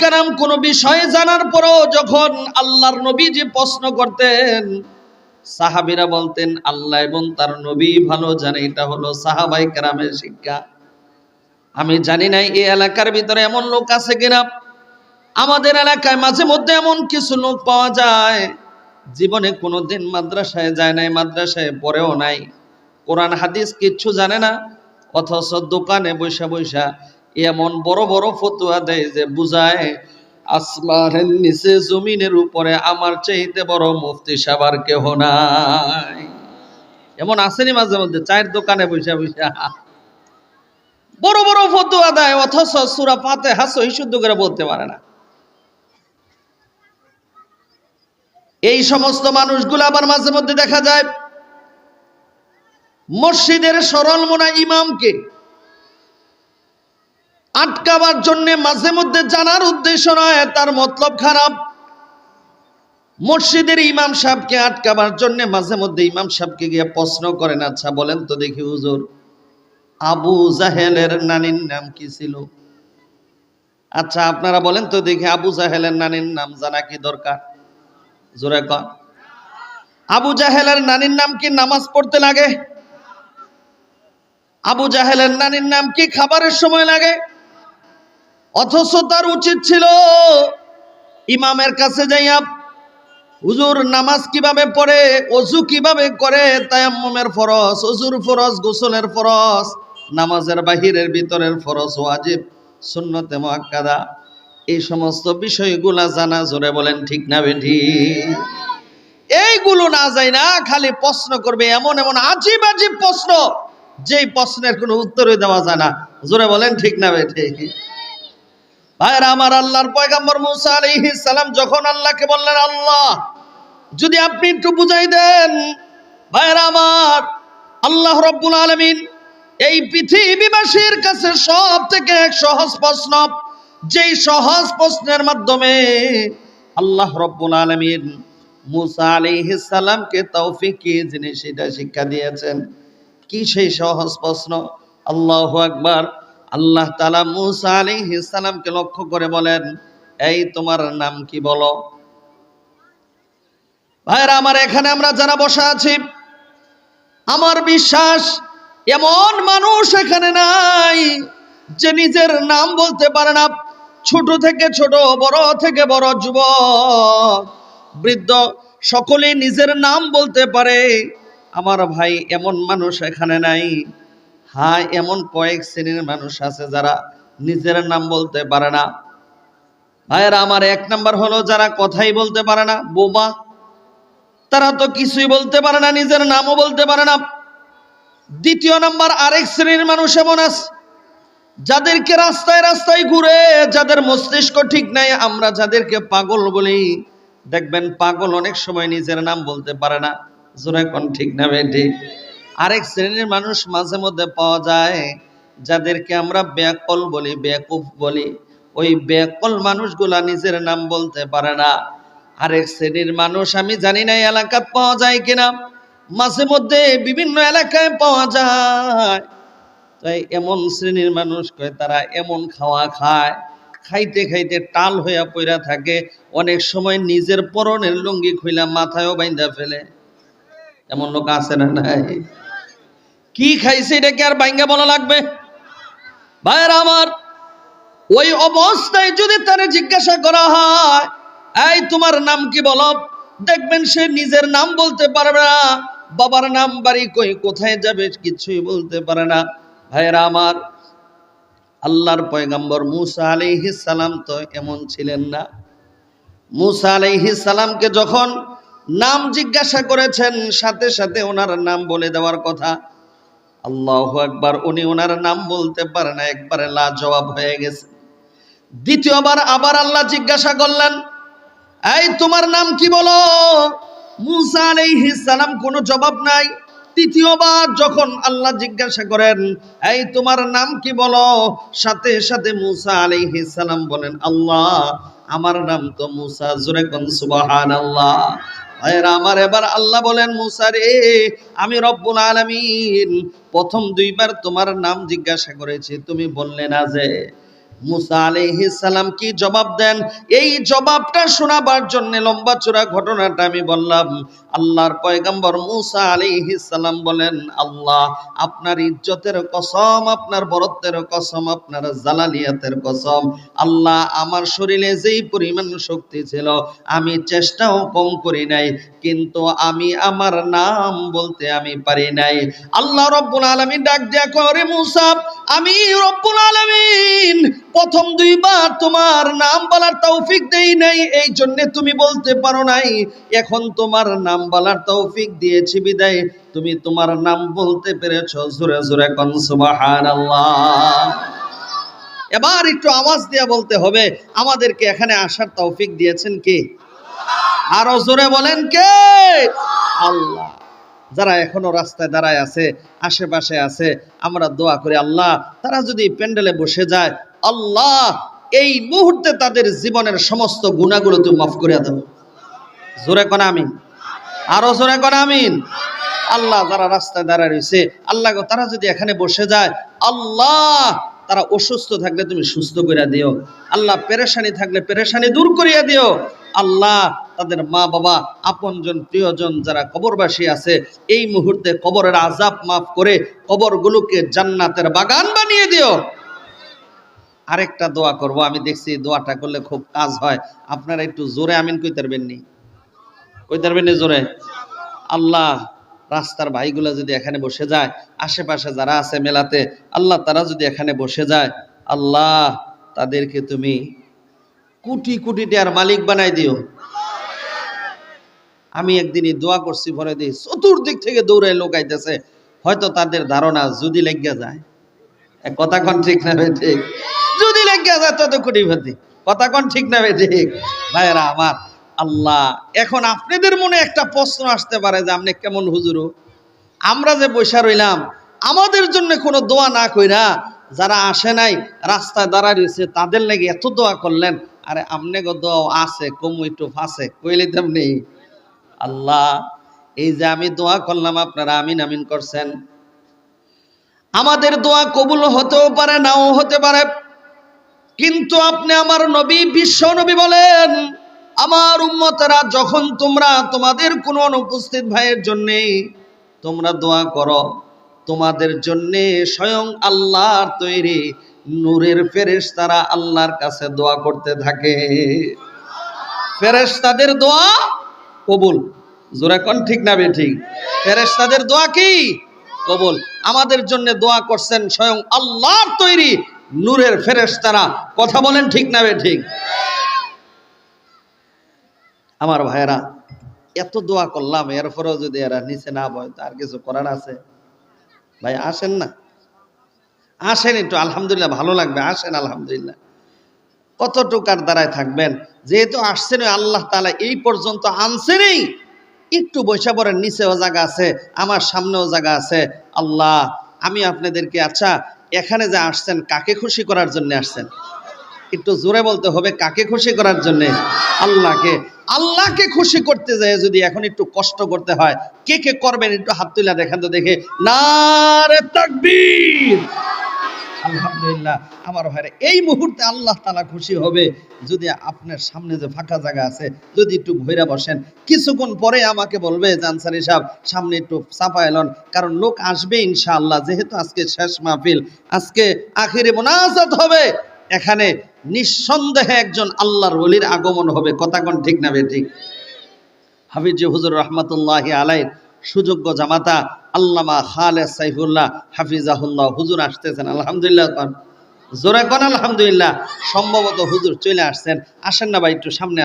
কারাম, কোনো বিষয়ে জানার পরও যখন আল্লাহর নবী যে প্রশ্ন করতেন, সাহাবিরা বলতেন, আল্লাহ এবং তার নবী ভালো জানে, এটা হলো সাহাবাই কারামের শিক্ষা। আমি জানি না এই এলাকার ভিতরে এমন লোক আছে কিনা। আমাদের এলাকায় মাঝে মধ্যে এমন কিছু লোক পাওয়া যায়, জীবনে কোনোদিন মাদ্রাসায় যায় নাই, মাদ্রাসায় পড়েও নাই। কোরআন, হাদিস কিচ্ছু জানে না, অথচ দোকানে বৈশা বৈশা এমন বড় বড় ফতুয়া দেয় যে বুঝায়, আসমানের নিচে জমিনের উপরে আমার চাইতে বড় মুফতি সাবার কেহ নাই। এমন আসেনি মাঝে মধ্যে, চায়ের দোকানে বৈশা বৈশা বড় বড় ফতুয়া দেয়, অথচ সুরা পাতে হাসো শুদ্ধ করে বলতে পারে না। এই সমস্ত মানুষগুলো আবার মাঝে মধ্যে দেখা যায়, মসজিদের সরল মোনা ইমামকে আটকাবার জন্য মাঝে মধ্যে জানার উদ্দেশ্য নয়, তার মতলব খারাপ। মসজিদের ইমাম সাহেবকে আটকাবার জন্য মাঝে মধ্যে ইমাম সাহেবকে গিয়ে প্রশ্ন করেন আচ্ছা বলেন তো দেখি হুজুর, আবু জাহেলের নানির নাম কি ছিল? আচ্ছা আপনারা বলেন তো দেখি আবু জাহেলের নানির নাম, জানা কি দরকার? জোরে কন। আবু জাহেলের নানির নাম কি নামাজ পড়তে লাগে? আবু জাহেলের নানির নাম কি খাবারের সময় লাগে? অথচ তার উচিত ছিল ইমামের কাছে যাইয়া হুজুর নামাজ কীভাবে পড়ে, অজু কীভাবে করে, তায়াম্মুমের ফরজ, অজুর ফরজ, গোসলের ফরজ, নামাজের বাহিরের ভিতরের ফরজ, ওয়াজিব, সুন্নতে মুআক্কাদা, এই সমস্ত বিষয়গুলা জানা জোরে বলেন ঠিক না বেঠি? এইগুলো না যায় না, খালি প্রশ্ন করবে এমন এমন আজীব আজীব প্রশ্ন, যেই প্রশ্নের কোনো উত্তরই দেওয়া যায় না। জোরে বলেন ঠিক না বেঠি? ভাইরা আমার আল্লাহর পয়গাম্বর মুসা আলাইহিস সালাম যখন আল্লাহকে বললেন, আল্লাহ, যদি আপনি একটু বুঝাই দেন ভাইরা আমার আল্লাহ রব্বুল আলামিন এই পৃথিবীবাসীর কাছে সব থেকে এক সহজ প্রশ্ন, যেই সহজ প্রশ্নের মাধ্যমে আল্লাহ রব্বুল আলামিন মুসা আলাইহিস সালামকে তৌফিক কি জিনিস এটা শিক্ষা দিয়েছেন। কি সেই সহজ প্রশ্ন? আল্লাহু আকবার। আল্লাহ তালা মুসা আলাইহিস সালামকে লক্ষ্য করে বলেন, এই তোমার নাম কি বলো? ভাইরা, আমার এখানে আমরা যারা বসা আছি, আমার বিশ্বাস এমন মানুষ এখানে নাই যে নিজের নাম বলতে পারে না। ছোট থেকে ছোট, বড় থেকে বড় যুবক, বৃদ্ধ সকলে নিজের নাম বলতে পারে। আমার ভাই এমন মানুষ এখানে নাই। হ্যাঁ এমন কয়েক শ্রেণির মানুষ আছে যারা নিজের নাম বলতে পারে না। ভাইয়েরা, আমার এক নাম্বার হলো যারা কথাই বলতে পারে না, বোবা। তারা তো কিছুই বলতে পারে না, নিজের নামও বলতে পারে না। দ্বিতীয় নাম্বার, আরেক শ্রেণির মানুষ এমন আছে, যাদেরকে রাস্তায় রাস্তায় ঘুরে, যাদের মস্তিষ্ক ঠিক নাই, আমরা যাদেরকে পাগল বলি, দেখবেন পাগল অনেক সময় নিজের নাম বলতে পারে না। জোরে কোন ঠিক না বেটি? আরেক শ্রেণির মানুষ মাঝে মধ্যে পাওয়া যায়, যাদেরকে আমরা ব্যাকল বলি বেকুফ বলি। ওই ব্যাকল মানুষগুলা নিজের নাম বলতে পারে না। আরেক শ্রেণির মানুষ, আমি জানি না এই এলাকাত পাওয়া যায় কিনা। মাঝে মধ্যে বিভিন্ন এলাকায় পাওয়া যায়। তাই এমন শ্রেণির মানুষ কয়, তারা এমন খাওয়া খায়, খাইতে খাইতে টাল হইয়া পইরা থাকে। অনেক সময় নিজের পরনের লুঙ্গি খুইলা মাথায়ও বাইন্দা ফেলে। এমন লোক আছে না নাই? কি খাইছে এটাকে আর বাইঙ্গা বলা লাগবে? ভাইয়ের আমার, ওই অবস্থায় যদি তারে জিজ্ঞাসা করা হয়, এই, তোমার নাম কি বলো? দেখবেন সে নিজের নাম বলতে পারবে না। বাবার নাম, বাড়ি কই, কোথায় যাবে কিছুই বলতে পারে না। ভাইয়েরা আমার, আল্লাহর পয়গাম্বর মুসা আলাইহিস সালাম তো এমন ছিলেন না। মুসা আলাইহিস সালামকে যখন নাম জিজ্ঞাসা করেছেন, সাথে সাথে ওনার নাম বলে দেওয়ার কথা। আল্লাহ একবার উনি ওনার নাম বলতে পারে না, একবারে লা জবাব হয়ে গেছে। দ্বিতীয়বার আবার আল্লাহ জিজ্ঞাসা করলেন, এই, তোমার নাম কি বলো? মুসা আলাইহিস সালাম কোনো জবাব নাই। তৃতীয়বার যখন আল্লাহ জিজ্ঞাসা করেন, এই, তোমার নাম কি বলো? সাথে সাথে মুসা আলাইহিস সালাম বলেন, আল্লাহ, আমার নাম তো মুসা, জোরে কোন সুবহানাল্লাহ। ভাইয়েরা, আমার এবার আল্লাহ বলেন, মুসা রে, আমি রব্বুল আলামিন প্রথম দুইবার তোমার নাম জিজ্ঞাসা করেছি তুমি বললে না যে আপনার ইজ্জতের কসম, আপনার বরত্বের কসম, আপনার জালালিয়াতের কসম। আল্লাহ, আমার শরীরে যেই পরিমাণ শক্তি ছিল, আমি চেষ্টাও কম করি নাই, কিন্তু আমি আমার নাম বলতে আমি পারি নাই। আল্লাহ রব্বুল আলামিন ডাক দিয়া করে মুসা আমি রব্বুল আলামিন প্রথম দুইবার তোমার নাম বলার তৌফিক দেই নাই, এই জন্য তুমি বলতে পারো নাই। এখন তোমার নাম বলার তৌফিক দিয়েছি বিদায়। তুমি তোমার নাম বলতে পেরেছ, জোরে জোরে কোন সুবহানাল্লাহ। এবার একটু আওয়াজ দিয়ে বলতে হবে, আমাদেরকে এখানে আসার তৌফিক দিয়েছেন কে? আরও জোরে বলেন কে? আল্লাহ। যারা এখনও রাস্তায় দাঁড়ায় আছে, আশেপাশে আছে, আমরা দোয়া করি, আল্লাহ, তারা যদি প্যান্ডেলে বসে যায়, আল্লাহ, এই মুহূর্তে তাদের জীবনের সমস্ত গুণাগুলো তুমি মাফ করে দাও। জোরে কোন আমিন। আরও জোরে কোন আমিন। আল্লাহ, যারা রাস্তায় দাঁড়ায় রয়েছে, আল্লাহ তারা যদি এখানে বসে যায়, আল্লাহ, তারা অসুস্থ থাকলে তুমি সুস্থ করে দিও। আল্লাহ, পেরেশানি থাকলে পেরেশানি দূর করিয়া দিও। আল্লাহ তাদের মা বাবা আপনজন, প্রিয়জন যারা কবরবাসী আছে, এই মুহূর্তে কবরের আজাব মাফ করে কবরগুলোকে জান্নাতের বাগান বানিয়ে দিও। আরেকটা দোয়া করব, আমি দেখছি দোয়াটা করলে খুব কাজ হয়। আপনারা একটু জোরে আমিন পারবেন নি? পারবেন নি জোরে? আল্লাহ, রাস্তার ভাইগুলো যদি এখানে বসে যায়, আশেপাশে যারা আছে মেলাতে, আল্লাহ তারা যদি এখানে বসে যায়, আল্লাহ তাদেরকে তুমি কোটি কোটি টাকার মালিক বানাই দিও। আমি একদিনই দোয়া করছি, ভরে দিই। চতুর্দিক থেকে দৌড়ে লোক আইতেছে। হয়তো তাদের ধারণা যদি লেগে যায় কথা কন ঠিক না ঠিক? যদি লেগে যায় তত কোটিপতি কথা কোন ঠিক না ঠিক? ভাইরা আমার আল্লাহ, এখন আপনাদের মনে একটা প্রশ্ন আসতে পারে যে আপনি কেমন হুজুরু? আমরা যে বৈশা রইলাম, আমাদের জন্য কোনো দোয়া না কইরা যারা আসে নাই, রাস্তায় দাঁড়ায় রয়েছে, তাদের লেগে এত দোয়া করলেন। আরে আমনে গো দোয়া আছে, কমু একটু ফাঁসে, কইলে তেমনি। আল্লাহ, এই যে আমি দোয়া করলাম আপনারা আমিন আমিন করছেন। আমাদের দোয়া কবুল হতেও পারে, নাও হতে পারে। কিন্তু আপনি আমার নবী, বিশ্ব নবী বলেন, আমার উম্মতেরা যখন তোমরা তোমাদের কোনো অনুপস্থিত ভাইয়ের জন্য তোমরা দোয়া করো, তোমাদের জন্য স্বয়ং আল্লাহর তৈরি নূরের ফেরেশ তারা আল্লাহর কাছে দোয়া করতে থাকে। ফেরেশ তাদের দোয়া কবুল। জোরে কোন, ঠিক না বে, ঠিক? ফেরেশতাদের দোয়া কি? কবুল। আমাদের জন্য দোয়া করছেন স্বয়ং আল্লাহর তৈরি নূরের ফেরেশ তারা কথা বলেন, ঠিক না বে, ঠিক? আমার ভাইয়েরা, এত দোয়া করলাম, এরপরেও যদি এরা নিচে না বয় তার কিছু করার আছে? ভাই, আসেন না। আসেন একটু, আলহামদুলিল্লাহ, ভালো লাগবে। আসেন, আলহামদুলিল্লাহ। কতটুকার দ্বারায় থাকবেন? যেহেতু আসছেন আল্লাহ তালা এই পর্যন্ত আনছেনই। একটু বৈশা পড়েন, নিচেও জায়গা আছে, আমার সামনেও জায়গা আছে। আল্লাহ, আমি আপনাদেরকে আচ্ছা এখানে যে আসছেন, কাকে খুশি করার জন্য আসছেন? একটু জোরে বলতে হবে, কাকে খুশি করার জন্য? আল্লাহকে। আল্লাহকে খুশি করতে যায় যদি এখন একটু কষ্ট করতে হয়, কে কে করবেন? একটু হাত তুলে দেখেন তো দেখে। নারে তাকবীর! আলহামদুলিল্লাহ, আমার ভাইরা, এই মুহূর্তে আল্লাহ তালা খুশি হবে। যদি আপনার সামনে যে ফাঁকা জায়গা আছে, যদি একটু ভৈরা বসেন। কিছুক্ষণ পরে আমাকে বলবে, জানসারি সাহেব সামনে একটু চাপা এলন কারণ লোক আসবে ইনশাআল্লাহ, যেহেতু আজকে শেষ মাহফিল, আজকে আখিরে মোনাজাত হবে। এখানে নিঃসন্দেহে একজন আল্লাহর ওলির আগমন হবে। কথা কোন ঠিক না বে ঠিক? হাফিজ হুজুর রহমতুল্লাহ আলাই সুযোগ্য জামাতা আল্লামা খালে সাইফুল্লাহ হাফিজাহুল্লাহ, হুজুর আসতেছেন, আলহামদুলিল্লাহ। জোরে কন আলহামদুলিল্লাহ, সম্ভবত হুজুর চলে আসছেন আসেন না ভাই, একটু সামনে